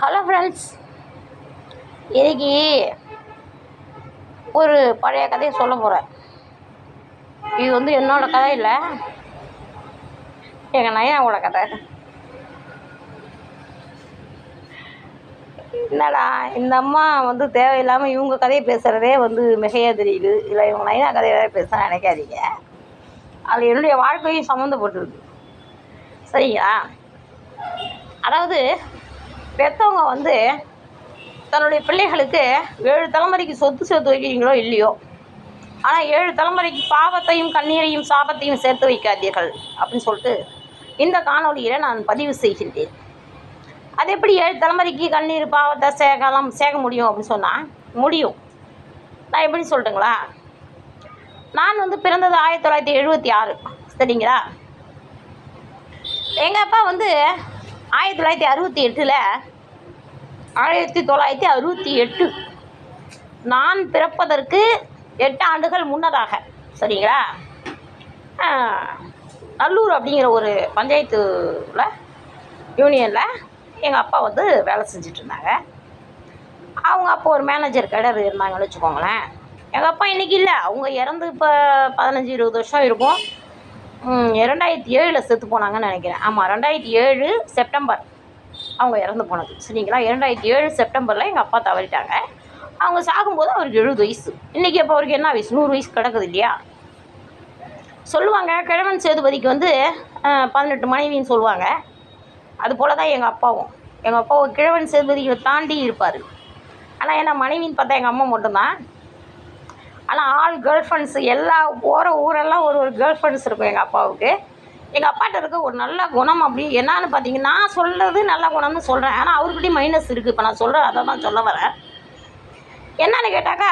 Hello friends இன்னைக்கு ஒரு பழைய கதையை சொல்ல போகிறேன் இது வந்து என்னோட கதை இல்லை. எங்கள் நயாவோட கதை. என்னடா இந்த அம்மா வந்து தேவையில்லாமல் இவங்க கதையை பேசுகிறதே வந்து மிகையாக தெரியுது. இல்லை இவங்க நயனா கதையை பேச நினைக்காதீங்க. அது என்னுடைய வாழ்க்கையும் சம்மந்தப்பட்டிருக்கு. சரிங்களா? அதாவது பெற்றவங்க வந்து தன்னுடைய பிள்ளைகளுக்கு ஏழு தலைமுறைக்கு சொத்து சேர்த்து வைக்கிறீங்களோ இல்லையோ ஆனால் ஏழு தலைமுறைக்கு பாவத்தையும் கண்ணீரையும் சாபத்தையும் சேர்த்து வைக்காதீர்கள் அப்படின்னு சொல்லிட்டு இந்த காணொலியில் நான் பதிவு செய்கின்றேன். அது எப்படி ஏழு தலைமுறைக்கு கண்ணீர் பாவத்தை சேர்க்கலாம் சேர்க்க முடியும் அப்படின்னு சொன்னால் முடியும். நான் எப்படி சொல்லட்டுங்களா நான் வந்து பிறந்தது ஆயிரத்தி தொள்ளாயிரத்தி எழுபத்தி ஆறு. சரிங்களா? எங்கள் அப்பா வந்து ஆயிரத்தி தொள்ளாயிரத்தி அறுபத்தி எட்டில் ஆயிரத்தி தொள்ளாயிரத்தி அறுபத்தி எட்டு நான் பிறப்பதற்கு எட்டு ஆண்டுகள் முன்னதாக சரிங்களா? நல்லூர் அப்படிங்கிற ஒரு பஞ்சாயத்துல யூனியனில் எங்கள் அப்பா வந்து வேலை செஞ்சுட்டு இருந்தாங்க அவங்க அப்போ ஒரு மேனேஜர் கிடறு இருந்தாங்கன்னு வச்சுக்கோங்களேன். எங்கள் அப்பா இன்றைக்கி இல்லை. அவங்க இறந்து இப்போ பதினஞ்சு இருபது வருஷம் இருக்கும். இரண்டாயிரத்தி ஏழில் செத்து போனாங்கன்னு நினைக்கிறேன். ஆமாம் ரெண்டாயிரத்தி ஏழு செப்டம்பர். அவங்க இறந்து போனது. சரிங்களா? இரண்டாயிரத்தி ஏழு செப்டம்பரில் எங்கள் அப்பா தவறிட்டாங்க. அவங்க சாகும்போது அவருக்கு எழுபது வயசு. இன்றைக்கி அப்போ அவருக்கு என்ன வயசு? நூறு வயசு கிடக்குது இல்லையா? சொல்லுவாங்க கிழவன் சேதுபதிக்கு வந்து பதினெட்டு மனைவின்னு சொல்லுவாங்க. அது போல தான் எங்கள் அப்பாவும். எங்கள் அப்பாவும் கிழவன் சேதுபதியை தாண்டி இருப்பார். ஆனால் என்ன மனைவின்னு பார்த்தா எங்கள் அம்மா மட்டும்தான். ஆனால் ஆல் கேர்ள் ஃப்ரெண்ட்ஸ் எல்லா போகிற ஊரெல்லாம் ஒரு ஒரு கேர்ள் ஃப்ரெண்ட்ஸ் இருக்கும் எங்கள் அப்பாவுக்கு. எங்கள் அப்பாட்ட இருக்க ஒரு நல்ல குணம் அப்படி என்னான்னு பார்த்தீங்கன்னா நான் சொல்கிறது நல்ல குணம்னு சொல்கிறேன் ஆனால் அவர்கிட்டயும் மைனஸ் இருக்குது இப்போ நான் சொல்கிறேன் அதை தான் சொல்ல வரேன். என்னன்னு கேட்டாக்கா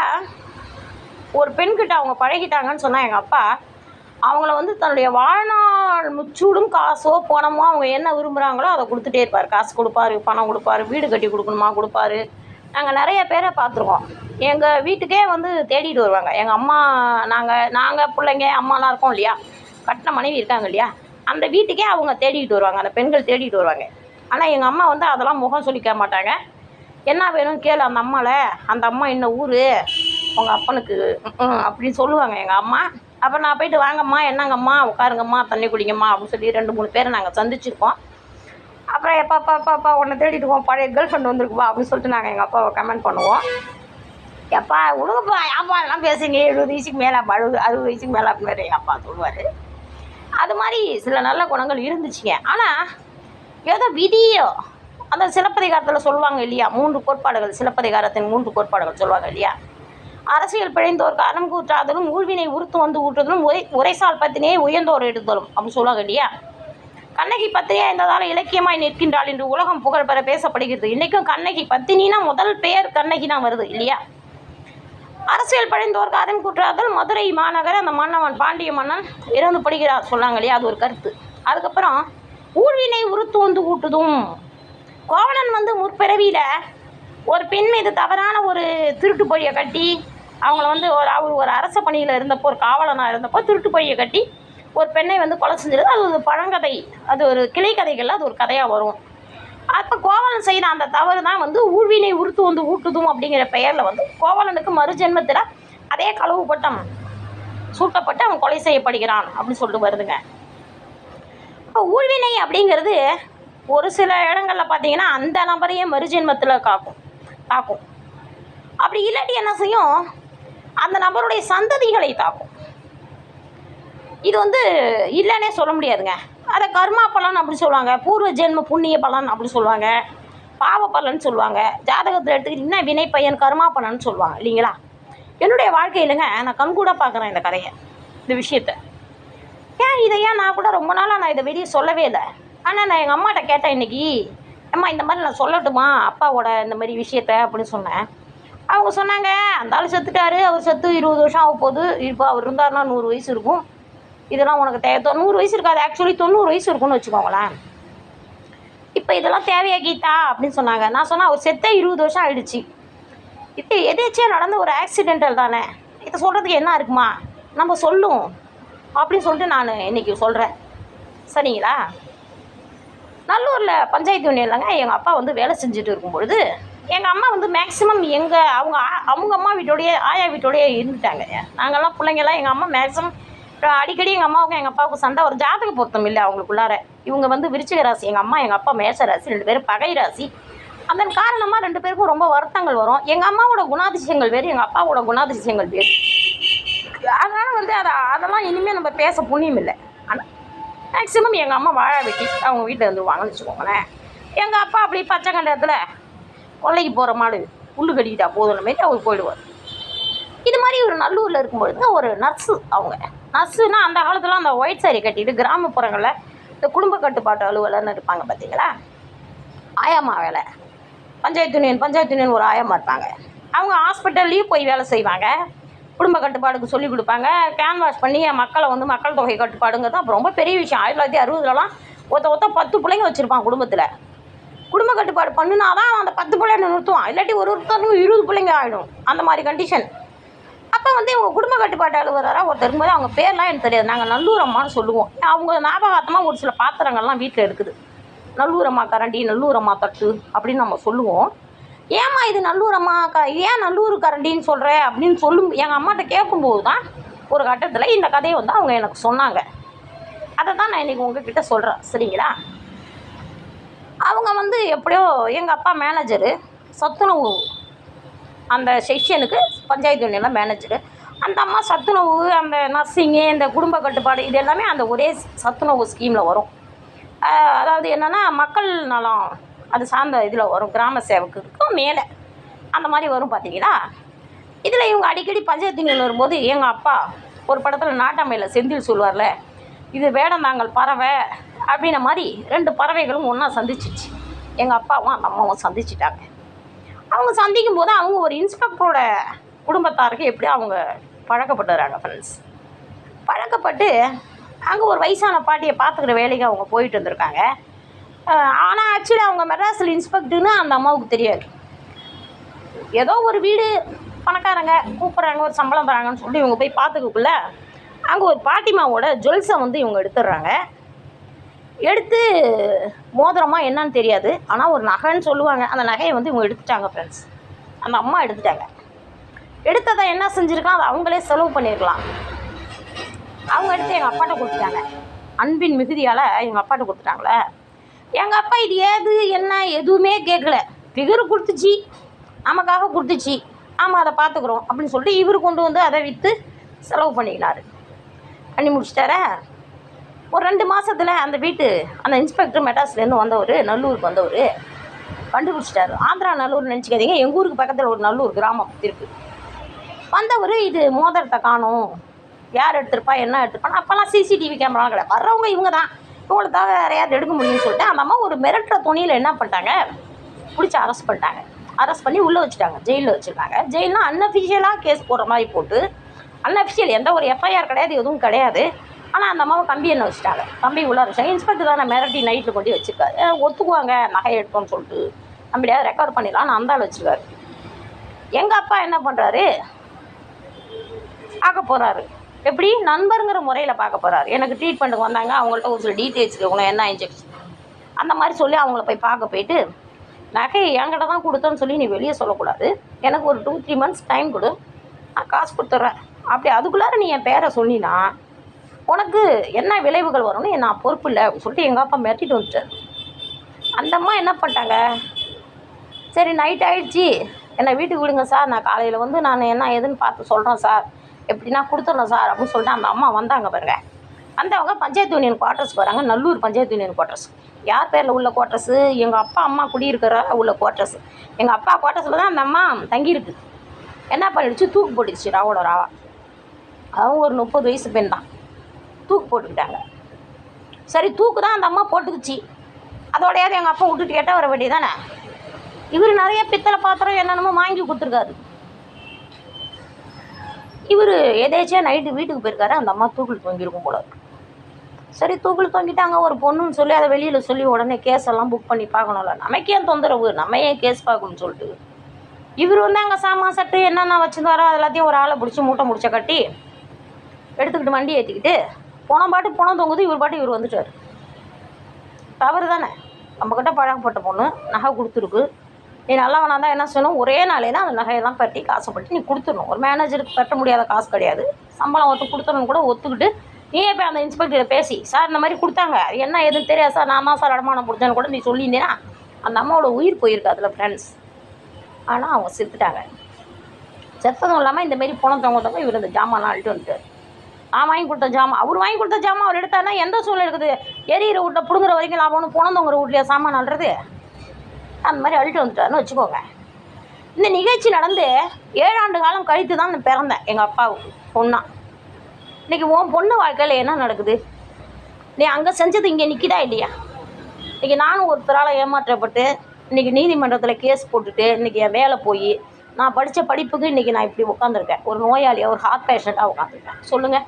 ஒரு பெண்கிட்ட அவங்க பழகிட்டாங்கன்னு சொன்னால் எங்கள் அப்பா அவங்கள வந்து தன்னுடைய வாழ்நாள் முச்சூடும் காசோ பணமோ அவங்க என்ன விரும்புகிறாங்களோ அதை கொடுத்துட்டே இருப்பார். காசு கொடுப்பாரு பணம் கொடுப்பாரு வீடு கட்டி கொடுக்கணுமா கொடுப்பாரு. நாங்கள் நிறைய பேரை பார்த்துருக்கோம். எங்கள் வீட்டுக்கே வந்து தேடிட்டு வருவாங்க. எங்கள் அம்மா நாங்கள் நாங்கள் பிள்ளைங்க அம்மாலாம் இருக்கோம் இல்லையா? கட்டின மனைவி இருக்காங்க இல்லையா? அந்த வீட்டுக்கே அவங்க தேடிட்டு வருவாங்க. அந்த பெண்கள் தேடிட்டு வருவாங்க. ஆனால் எங்கள் அம்மா வந்து அதெல்லாம் முகம் சொல்லிக்க மாட்டாங்க. என்ன வேணும் கேளு அந்த அம்மாவில் அந்த அம்மா என்ன ஊர்? உங்கள் அப்பனுக்கு அப்படின்னு சொல்லுவாங்க எங்கள் அம்மா. அப்போ நான் போயிட்டு வாங்கம்மா என்னங்கம்மா உட்காருங்கம்மா தண்ணி குடிங்கம்மா அப்படின்னு சொல்லி ரெண்டு மூணு பேரை நாங்கள் சந்திச்சிருக்கோம். அப்புறம் எப்பா அப்பா அப்பா அப்பா உன்னை தேடிட்டு போவோம் பழைய கேர்ள் ஃப்ரெண்ட் வந்திருக்குப்பா அப்படின்னு சொல்லிட்டு நாங்கள் எங்கள் அப்பாவை கமெண்ட் பண்ணுவோம். எப்பா விடுங்கப்பா ஏப்பா அதெல்லாம் பேசுங்க எழுபது வயசுக்கு மேலே அறுபது அறுபது வயசுக்கு மேலே அப்படின்னு எங்கள் அப்பா சொல்லுவார். அது மாதிரி சில நல்ல குணங்கள் இருந்துச்சுங்க. ஆனால் ஏதோ விதியோ அந்த சிலப்பதிகாரத்தில் சொல்லுவாங்க இல்லையா? மூன்று கோட்பாடுகள் சிலப்பதிகாரத்தின் மூன்று கோட்பாடுகள் சொல்லுவாங்க இல்லையா? அரசியல் பிழைந்தோர் காரணம் கூற்றாதலும் ஊழ்வினை உறுத்து வந்து ஊற்றுதலும் உரை உரைசால் பத்தினே உயர்ந்தோர் எடுத்தலும் அப்படின்னு சொல்லுவாங்க இல்லையா? கண்ணகி பத்திரியா இருந்ததால் இலக்கியமாய் நிற்கின்றாள் என்று உலகம் புகழ் பெற பேசப்படுகிறது. இன்றைக்கும் கண்ணகி பத்தினா முதல் பெயர் கண்ணகி தான் வருது இல்லையா? அரசியல் படைந்தோருக்கு காரணம் கூற்றாதல் மதுரை மாநகர் அந்த மன்னவன் பாண்டிய மன்னன் இறந்து படுகிறார் சொன்னாங்க இல்லையா? அது ஒரு கருத்து. அதுக்கப்புறம் ஊழ்வினை உறுத்து வந்து ஊட்டுதும். கோவலன் வந்து முற்பிறவியில் ஒரு பெண் மீது தவறான ஒரு திருட்டு பொழியை கட்டி அவங்கள வந்து ஒரு அவர் ஒரு அரச பணியில் இருந்தப்போ ஒரு காவலனாக இருந்தப்போ திருட்டு பொழியை கட்டி ஒரு பெண்ணை வந்து கொலை செஞ்சிருது. அது ஒரு பழங்கதை. அது ஒரு கிளை கதைகளில் அது ஒரு கதையாக வரும். அப்போ கோவலன் செய்த அந்த தவறு தான் வந்து ஊழ்வினை உறுத்து வந்து ஊட்டுதும் அப்படிங்கிற பெயரில் வந்து கோவலனுக்கு மறுஜென்மத்தில் அதே களவு பட்டம் சூட்டப்பட்டு அவன் கொலை செய்யப்படுகிறான் அப்படின்னு சொல்லிட்டு வருதுங்க. இப்போ ஊழ்வினை அப்படிங்கிறது ஒரு சில இடங்களில் பார்த்தீங்கன்னா அந்த நபரையே மறுஜென்மத்தில் காக்கும். தாக்கும். அப்படி இல்லாட்டி என்ன செய்யும்? அந்த நபருடைய சந்ததிகளை தாக்கும். இது வந்து இல்லைன்னே சொல்ல முடியாதுங்க. அதை கர்மா பலன் அப்படி சொல்லுவாங்க. பூர்வ ஜென்ம புண்ணிய பலன் அப்படி சொல்லுவாங்க. பாவ பலன் சொல்லுவாங்க. ஜாதகத்தில் எடுத்துக்கிட்டிங்கன்னா வினை பையன் கர்மா பலன் சொல்லுவாங்க. இல்லைங்களா? என்னுடைய வாழ்க்கையிலங்க நான் கண்கூட பார்க்குறேன் இந்த கதையை இந்த விஷயத்தை. ஏன் இதை ஏன் நான் கூட ரொம்ப நாளாக நான் இதை வெளியே சொல்லவே இல்லை. ஆனால் நான் எங்கள் அம்மாட்ட கேட்டேன் இன்றைக்கி அம்மா இந்த மாதிரி நான் சொல்லட்டுமா? அப்பாவோட இந்த மாதிரி விஷயத்த அப்படின்னு சொன்னேன். அவங்க சொன்னாங்க அந்த ஆள் செத்துட்டாரு. அவர் செத்து இருபது வருஷம் ஆக போகுது இப்போ அவர் இருந்தாருன்னா நூறு வயசு இருக்கும். இதெல்லாம் உனக்கு தேவை. தொண்ணூறு வயசு இருக்காது. ஆக்சுவலி தொண்ணூறு வயசு இருக்கும்னு வச்சுக்கோங்களேன். இப்போ இதெல்லாம் தேவையா கீதா? அப்படின்னு சொன்னாங்க. நான் சொன்னேன் அவர் செத்தே இருபது வருஷம் ஆயிடுச்சு. இது எதேச்சியாக நடந்த ஒரு ஆக்சிடென்டல் தானே. இதை சொல்கிறதுக்கு என்ன இருக்குமா? நம்ம சொல்லும் அப்படின்னு சொல்லிட்டு நான் இன்னைக்கு சொல்கிறேன் சரிங்களா? நல்லூரில் பஞ்சாயத்து யூனியன்லங்க எங்கள் அப்பா வந்து வேலை செஞ்சுட்டு இருக்கும் பொழுது எங்கள் அம்மா வந்து மேக்ஸிமம் எங்கள் அவங்க ஆ- அவங்க அம்மா வீட்டோடையே ஆயா வீட்டோடையே இருந்துட்டாங்க. நாங்கள்லாம் பிள்ளைங்கெல்லாம் எங்கள் அம்மா மேக்ஸிமம் அடிக்கடி எங்கள் அம்மாவுக்கும் எங்கள் அப்பாவுக்கும் சண்டை ஒரு ஜாதக பொருத்தம் இல்லை அவங்களுக்குள்ளார. இவங்க வந்து விருச்சிக ராசி எங்கள் அம்மா எங்கள் அப்பா மேச ராசி ரெண்டு பேரும் பகை ராசி. அதன் காரணமாக ரெண்டு பேருக்கும் ரொம்ப வருத்தங்கள் வரும். எங்கள் அம்மாவோட குணாதிசயங்கள் வேறு எங்கள் அப்பாவோட குணாதிசயங்கள் வேறு. அதனால் வந்து அதை அதெல்லாம் இனிமேல் நம்ம பேச புண்ணியம் இல்லை. ஆனால் மேக்ஸிமம் எங்கள் அம்மா வாழை வெட்டி அவங்க வீட்டில் இருந்துருவாங்கன்னு வச்சுக்கோங்களேன். எங்கள் அப்பா அப்படி பச்சை கண்டத்தில் கொல்லைக்கு போகிற மாடு புல்லு கட்டிக்கிட்டா போதும் மாரி அவர் போயிடுவார். இது மாதிரி ஒரு நல்லூரில் இருக்கும்பொழுது ஒரு நர்ஸு அவங்க நர்ஸுனா அந்த காலத்தில் அந்த ஒயிட் சாரி கட்டிட்டு கிராமப்புறங்களில் இந்த குடும்ப கட்டுப்பாட்டு அலுவலர்னு இருப்பாங்க பார்த்தீங்களா ஆயாம்மா வேலை. பஞ்சாயத்து யூனியன் பஞ்சாயத்து யூனியன் ஒரு ஆயாம்மா இருப்பாங்க. அவங்க ஹாஸ்பிட்டல்லையும் போய் வேலை செய்வாங்க. குடும்ப கட்டுப்பாடுக்கு சொல்லிக் கொடுப்பாங்க. கேன்வாஷ் பண்ணி மக்களை வந்து மக்கள் தொகை கட்டுப்பாடுங்கிறது அப்போ ரொம்ப பெரிய விஷயம். ஆயிரத்தி தொள்ளாயிரத்தி அறுபதுலலாம் ஒருத்த ஒருத்த பத்து பிள்ளைங்க வச்சுருப்பான் குடும்பத்தில். குடும்ப கட்டுப்பாடு பண்ணுனா தான் அந்த பத்து பிள்ளைங்க நிறுத்துவான். இல்லாட்டி ஒரு ஒருத்தருக்கும் இருபது பிள்ளைங்க ஆகிடும் அந்த மாதிரி கண்டிஷன் அப்போ வந்து இவங்க குடும்ப கட்டுப்பாட்டு அலுவலராக ஒருத்தர் இருக்கும்போது அவங்க பேர்லாம் எனக்கு தெரியாது. நாங்கள் நல்லூர் அம்மான்னு சொல்லுவோம். அவங்க ஞாபகார்த்தமாக ஒரு சில பாத்திரங்கள்லாம் வீட்டில் இருக்குது. நல்லூரம்மா கரண்டி நல்லூரம்மா தட்டு அப்படின்னு நம்ம சொல்லுவோம். ஏம்மா இது நல்லூரம்மா க ஏன் நல்லூர் கரண்டின்னு சொல்கிற அப்படின்னு சொல்லும் எங்கள் அம்மாட்ட கேட்கும்போது தான் ஒரு கட்டத்தில் இந்த கதையை வந்து அவங்க எனக்கு சொன்னாங்க. அதை தான் நான் இன்றைக்கி உங்ககிட்ட சொல்கிறேன் சரிங்களா? அவங்க வந்து எப்படியோ எங்கள் அப்பா மேனேஜரு சத்துணவு அந்த செக்ஷனுக்கு பஞ்சாயத்து யூனியனில் மேனேஜரு அந்த அம்மா சத்துணவு அந்த நர்சிங்கு இந்த குடும்ப கட்டுப்பாடு இது எல்லாமே அந்த ஒரே சத்துணவு ஸ்கீமில் வரும். அதாவது என்னென்னா மக்கள் நலம் அது சார்ந்த இதில் வரும். கிராம சேவக்குக்கும் மேலே. அந்த மாதிரி வரும் பார்த்தீங்களா இதில் இவங்க அடிக்கடி பஞ்சாயத்து யூனியன் வரும்போது எங்கள் அப்பா ஒரு படத்தில் நாட்டாமையில் செந்தில் சொல்லுவார்ல இது வேடந்தாங்கல் பறவை அப்படின்ன மாதிரி ரெண்டு பறவைகளும் ஒன்றா சந்திச்சிச்சு. எங்கள் அப்பாவும் அந்த அம்மாவும் சந்திச்சிட்டாங்க. அவங்க சந்திக்கும் போது அவங்க ஒரு இன்ஸ்பெக்டரோட குடும்பத்தாருக்கு எப்படி அவங்க பழக்கப்பட்டுறாங்க ஃப்ரெண்ட்ஸ் பழக்கப்பட்டு அங்கே ஒரு வயசான பாட்டியை பார்த்துக்கிற வேலைக்கு அவங்க போயிட்டு வந்திருக்காங்க. ஆனால் ஆக்சுவலி அவங்க மெட்ராஸில் இன்ஸ்பெக்டர்னு அந்த அம்மாவுக்கு தெரியாது. ஏதோ ஒரு வீடு பணக்காரங்க கூப்பிட்றாங்க ஒரு சம்பளம் தராங்கன்னு சொல்லி இவங்க போய் பார்த்துக்கக்குள்ள அங்கே ஒரு பாட்டிமாவோட ஜுவல்ஸை வந்து இவங்க எடுத்துடுறாங்க. எடுத்து மோதிரமா என்னன்னு தெரியாது. ஆனால் ஒரு நகைன்னு சொல்லுவாங்க. அந்த நகையை வந்து இவங்க எடுத்துட்டாங்க ஃப்ரெண்ட்ஸ் அந்த அம்மா எடுத்துட்டாங்க. எடுத்ததை என்ன செஞ்சுருக்கலாம் அதை அவங்களே செலவு பண்ணியிருக்கலாம் அவங்க எடுத்து எங்கள் அப்பாட்ட கொடுத்துட்டாங்க. அன்பின் மிகுதியால் எங்கள் அப்பாட்ட கொடுத்துட்டாங்களே. எங்கள் அப்பா இது ஏது என்ன எதுவுமே கேட்கல. ஃபிகர் கொடுத்துச்சு. நமக்காக கொடுத்துச்சு. ஆமாம் அதை பார்த்துக்குறோம் அப்படின்னு சொல்லிட்டு இவர் கொண்டு வந்து அதை விற்று செலவு பண்ணிக்கினார். பண்ணி முடிச்சிட்டாரா? ஒரு ரெண்டு மாதத்தில் அந்த வீட்டு அந்த இன்ஸ்பெக்டர் மெட்ராஸ்லேருந்து வந்தவர் நல்லூருக்கு வந்தவர் கண்டுபிடிச்சிட்டாரு. ஆந்திரா நல்லூர் நினச்சிக்காதீங்க. எங்கள் ஊருக்கு பக்கத்தில் ஒரு நல்லூர் கிராமம் இருக்குது வந்தவர் இது மோதிரத்தை காணும். யார் எடுத்திருப்பா என்ன எடுத்திருப்பான்னு அப்போல்லாம் சிசிடிவி கேமராலாம் கிடையாது. வர்றவங்க இவங்க தான் இவங்களை தவிர வேறு யார் எடுக்க முடியும்னு சொல்லிட்டு அந்த அம்மா ஒரு மிரட்டுற துணியில் என்ன பண்ணிட்டாங்க? பிடிச்சி அரெஸ்ட் பண்ணிட்டாங்க. அரெஸ்ட் பண்ணி உள்ளே வச்சுட்டாங்க. ஜெயிலில் வச்சுருக்காங்க ஜெயில்னா அன்அஃபிஷியலாக கேஸ் போடுற மாதிரி போட்டு அன்அஃபிஷியல் எந்த ஒரு எஃப்ஐஆர் கிடையாது எதுவும் கிடையாது. ஆனால் அந்த அம்மாவை கம்பி என்ன வச்சுட்டாங்க? கம்பி உள்ளே வச்சாங்க இன்ஸ்பெக்டர் தானே மிரட்டி நைட்டில் கொண்டு வச்சுருக்காரு. ஒத்துக்குவாங்க நகை எடுத்தோம்னு சொல்லிட்டு. நம்மளையாவது ரெக்கவர் பண்ணிடலாம்னு நான் ஆள் வச்சுருக்காரு. எங்கள் அப்பா என்ன பண்ணுறாரு பார்க்க போகிறாரு எப்படி? நண்பருங்கிற முறையில் பார்க்க போகிறாரு எனக்கு ட்ரீட்மெண்ட்டுக்கு வந்தாங்க. அவங்கள்ட்ட ஒரு சில டீட்டெயில்ஸ் இருக்கணும் என்ன இன்ஜெக்ஷன் அந்த மாதிரி சொல்லி அவங்கள போய் பார்க்க போயிட்டு நகை என்கிட்ட தான் கொடுத்தேன்னு சொல்லி நீ வெளியே சொல்லக்கூடாது. எனக்கு ஒரு டூ த்ரீ மந்த்ஸ் டைம் கொடு. நான் காசு கொடுத்துட்றேன். அப்படி அதுக்குள்ளார நீ என் பேரை சொன்னினா உனக்கு என்ன விளைவுகள் வரும்னு நான் பொறுப்பு இல்லை அப்படின்னு சொல்லிட்டு எங்கள் அப்பா மிரட்டிட்டு வந்துட்டார். அந்த அம்மா என்ன பண்ணிட்டாங்க? சரி நைட் ஆயிடுச்சு. என்னை வீட்டுக்கு விடுங்க சார். நான் காலையில் வந்து நான் என்ன ஏதுன்னு பார்த்து சொல்கிறேன் சார். எப்படின்னா கொடுத்துட்றேன் சார் அப்படின்னு சொல்லிட்டு அந்த அம்மா வந்தாங்க பாருங்க. வந்தவங்க பஞ்சாயத்து யூனியன் குவார்ட்டர்ஸ்க்கு வராங்க. நல்லூர் பஞ்சாயத்து யூனியன் குவார்ட்டர்ஸ் யார் பேரில் உள்ள குவார்ட்டர்ஸு எங்கள் அப்பா அம்மா குடியிருக்கிற உள்ள குவார்ட்டர்ஸ் எங்கள் அப்பா குவார்ட்டர்ஸில் தான் அந்த அம்மா தங்கியிருக்கு. என்ன பண்ணிடுச்சு? தூக்கு போட்டுடுச்சு ராவோட ராவா அவங்க ஒரு முப்பது வயசு பெண் தான். தூக்கு போட்டுக்கிட்டாங்க. சரி தூக்கு தான் அந்த அம்மா போட்டுக்குச்சு. அதோடையாவது எங்கள் அப்பா விட்டுட்டு கேட்டால் வர வேண்டியதானே இவர் நிறைய பித்தளை பாத்திரம் என்னென்னமோ வாங்கி கொடுத்துருக்காரு. இவர் எதேச்சியாக நைட்டு வீட்டுக்கு போயிருக்காரு அந்த அம்மா தூக்கில் தொங்கியிருக்கும் போல. சரி தூக்கில் தொங்கிட்டாங்க ஒரு பொண்ணுன்னு சொல்லி அதை வெளியில் சொல்லி உடனே கேஸ் எல்லாம் புக் பண்ணி பார்க்கணும்ல. நமக்கு ஏன் தொந்தரவு? நம்ம ஏன் கேஸ் பார்க்கணும்னு சொல்லிட்டு. இவர் வந்து அங்கே சாமான் சட்டு என்னென்ன வச்சுருந்தாரோ அது எல்லாத்தையும் ஒரு ஆளை பிடிச்சி மூட்டை முடிச்ச கட்டி எடுத்துக்கிட்டு வண்டி ஏற்றிக்கிட்டு போன பாட்டு போன தொங்குது இவர் பாட்டு இவர் வந்துட்டார். தவறு தானே நம்மக்கிட்ட பழகப்பட்ட பொண்ணு நகை கொடுத்துருக்கு. நீ நல்லா தான் என்ன செய்யணும்? ஒரே நாளே தான் அந்த நகையெல்லாம் பட்டி காசைப்பட்டு நீ கொடுத்துடணும். ஒரு மேனேஜருக்கு கட்ட முடியாத காசு கிடையாது. சம்பளம் ஒத்து கொடுத்துடணும் கூட ஒத்துக்கிட்டு நீயே போய் அந்த இன்ஸ்பெக்டரை பேசி சார் இந்த மாதிரி கொடுத்தாங்க. என்ன எதுன்னு தெரியாது சார். நான் தான் சார் அடமானம் கொடுத்தேன்னு கூட நீ சொல்லியிருந்தேன்னா அந்த அம்மாவோட உயிர் போயிருக்கு அதில் ஃப்ரெண்ட்ஸ் ஆனால் அவங்க செத்துட்டாங்க. செத்ததும் இல்லாமல் இந்த மாரி பணம் தவங்க இவர் இந்த ஜாமான்லாம் அழிட்டு வந்துட்டார். நான் வாங்கி கொடுத்த ஜாமான். அவர் வாங்கி கொடுத்த ஜாமான் அவர் எடுத்தாருன்னா எந்த சூழல் இருக்குது? எரியிற வீட்டில் பிடுங்குற வரைக்கும் லாபம்னு போனந்தவங்க வீட்லையா சாமான் அல்றது அந்த மாதிரி அழிட்டு வந்துட்டாருன்னு வச்சுக்கோங்க. இந்த நிகழ்ச்சி நடந்து ஏழாண்டு காலம் கழித்து தான் நான் பிறந்தேன் எங்கள் அப்பா பொண்ணா. இன்றைக்கி உன் பொண்ணு வாழ்க்கையில் என்ன நடக்குது? நீ அங்கே செஞ்சது இங்கே நிற்கிதா இல்லையா? இன்றைக்கி நானும் ஒருத்தரால் ஏமாற்றப்பட்டு இன்றைக்கி நீதிமன்றத்தில் கேஸ் போட்டுட்டு இன்றைக்கி என் வேலை போய் நான் படித்த படிப்புக்கு இன்றைக்கி நான் இப்படி உட்காந்துருக்கேன் ஒரு நோயாளியாக ஒரு ஹார்ட் பேஷண்ட்டாக உட்காந்துருக்கேன் சொல்லுங்கள்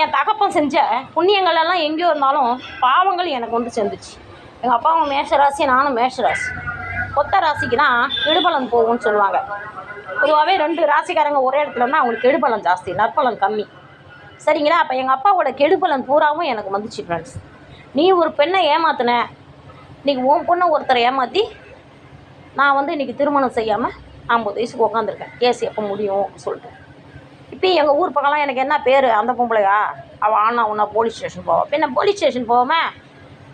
என் தகப்பன் செஞ்ச புண்ணியங்கள் எல்லாம் எங்கேயோ இருந்தாலும் பாவங்கள் எனக்கு வந்து சேர்ந்துச்சு. எங்கள் அப்பாவும் மேஷராசி நானும் மேஷராசி. கொத்த ராசிக்கு தான் இடுபலன் போகும்னு சொல்லுவாங்க. பொதுவாகவே ரெண்டு ராசிக்காரங்க ஒரே இடத்துல இருந்தால் அவங்களுக்கு கெடுபலன் ஜாஸ்தி நற்பலன் கம்மி. சரிங்களா? அப்போ எங்கள் அப்பாவோட கெடுபலன் பூராவும் எனக்கு வந்துச்சு ஃப்ரெண்ட்ஸ் நீ ஒரு பெண்ணை ஏமாத்தின இன்றைக்கி உன் பொண்ணை ஒருத்தரை ஏமாற்றி நான் வந்து இன்றைக்கி திருமணம் செய்யாமல் ஐம்பது வயசுக்கு உட்காந்துருக்கேன் கேஸ் எப்போ முடியும் சொல்லிட்டு. இப்போ எங்கள் ஊர் பக்கம்லாம் எனக்கு என்ன பேர்? அந்த பொம்பளையா? அவள் ஆனால் உன்னை போலீஸ் ஸ்டேஷன் போவா. பின்ன போலீஸ் ஸ்டேஷன் போகாமல்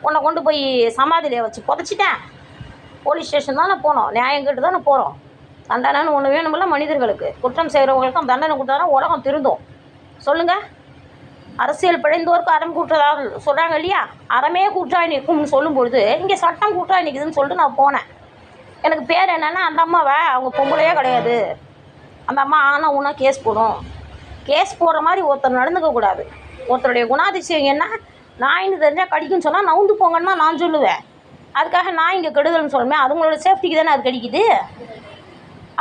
உன்னை கொண்டு போய் சமாதியில் வச்சு புதைச்சிட்டேன். போலீஸ் ஸ்டேஷன் தானே போனோம். நியாயம் கேட்டு தானே போகிறோம் தண்டனைன்னு ஒன்று வேணுமில்ல மனிதர்களுக்கு. குற்றம் செய்கிறவங்களுக்கும் தண்டனை கொடுத்தா உலகம் திருந்தும். சொல்லுங்கள் அரசியல் பிழைந்தோருக்கு அறம் கூட்டுறதாக சொல்கிறாங்க இல்லையா? அறமே கூட்டாய் நிற்கும்னு சொல்லும்பொழுது இங்கே சட்டம் கூட்டாய் நிற்குதுன்னு சொல்லிட்டு நான் போனேன். எனக்கு பேர் என்னென்னா அந்த அம்மாவை. அவங்க பொம்பளையே கிடையாது. அந்த அம்மா ஆனால் ஊனா கேஸ் போடும் கேஸ் போடுற மாதிரி ஒருத்தர் நடந்துக்க கூடாது. ஒருத்தருடைய குணாதிசயம் என்ன? நாயின்னு தெரிஞ்சால் கடிக்குன்னு சொன்னால் நவுந்து போங்கன்னு தான் நான் சொல்லுவேன். அதுக்காக நான் இங்கே கெடுதல்னு சொல்லுவேன் அதுங்களோட சேஃப்டிக்கு தானே அது கடிக்குது?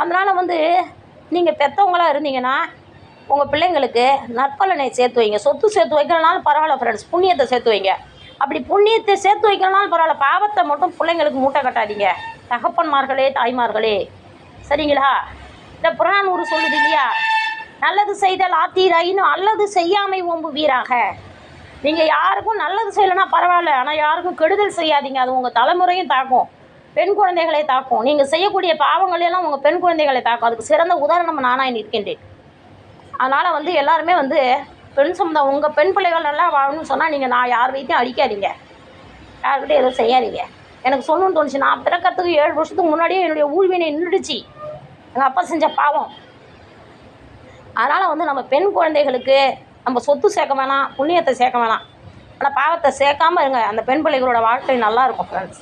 அதனால் வந்து நீங்கள் பெற்றவங்களாக இருந்தீங்கன்னா உங்கள் பிள்ளைங்களுக்கு நற்பலனை சேர்த்து வைங்க. சொத்து சேர்த்து வைக்கிறனாலும் பரவாயில்ல ஃப்ரெண்ட்ஸ் புண்ணியத்தை சேர்த்து வைங்க. அப்படி புண்ணியத்தை சேர்த்து வைக்கிறனாலும் பரவாயில்ல. பாவத்தை மட்டும் பிள்ளைங்களுக்கு மூட்டை கட்டாதீங்க. தகப்பன்மார்களே தாய்மார்களே. சரிங்களா? இந்த புறநானூறு சொல்லுது இல்லையா? நல்லது செய்தல் ஆத்தீராயின்னு அல்லது செய்யாமை ஓம்பு வீராக. நீங்கள் யாருக்கும் நல்லது செய்யலைன்னா பரவாயில்ல ஆனால் யாருக்கும் கெடுதல் செய்யாதீங்க. அது உங்கள் தலைமுறையும் தாக்கும். பெண் குழந்தைகளை தாக்கும். நீங்கள் செய்யக்கூடிய பாவங்கள் எல்லாம் உங்கள் பெண் குழந்தைகளை தாக்கும். அதுக்கு சிறந்த உதாரணம் நானாக இருக்கின்றேன் அதனால் வந்து எல்லாருமே வந்து பெண் சமுதாயம் உங்கள் பெண் பிள்ளைகள் நல்லா வாழணும்னு சொன்னால் நீங்கள் நான் யார் வைத்தையும் அடிக்காதீங்க. யார்கிட்டையும் எதுவும் செய்யாதீங்க. எனக்கு சொல்லணும்னு தோணுச்சு. நான் பிறக்கிறதுக்கு ஏழு வருஷத்துக்கு முன்னாடியே என்னுடைய ஊழ்வினை நின்றுடுச்சு. எங்கள் அப்பா செஞ்ச பாவம். அதனால் வந்து நம்ம பெண் குழந்தைகளுக்கு நம்ம சொத்து சேர்க்க வேணாம் புண்ணியத்தை சேர்க்க வேணாம். ஆனால் பாவத்தை சேர்க்காம இருங்க. அந்த பெண் பிள்ளைகளோட வாழ்க்கை நல்லா இருக்கும் ஃப்ரெண்ட்ஸ்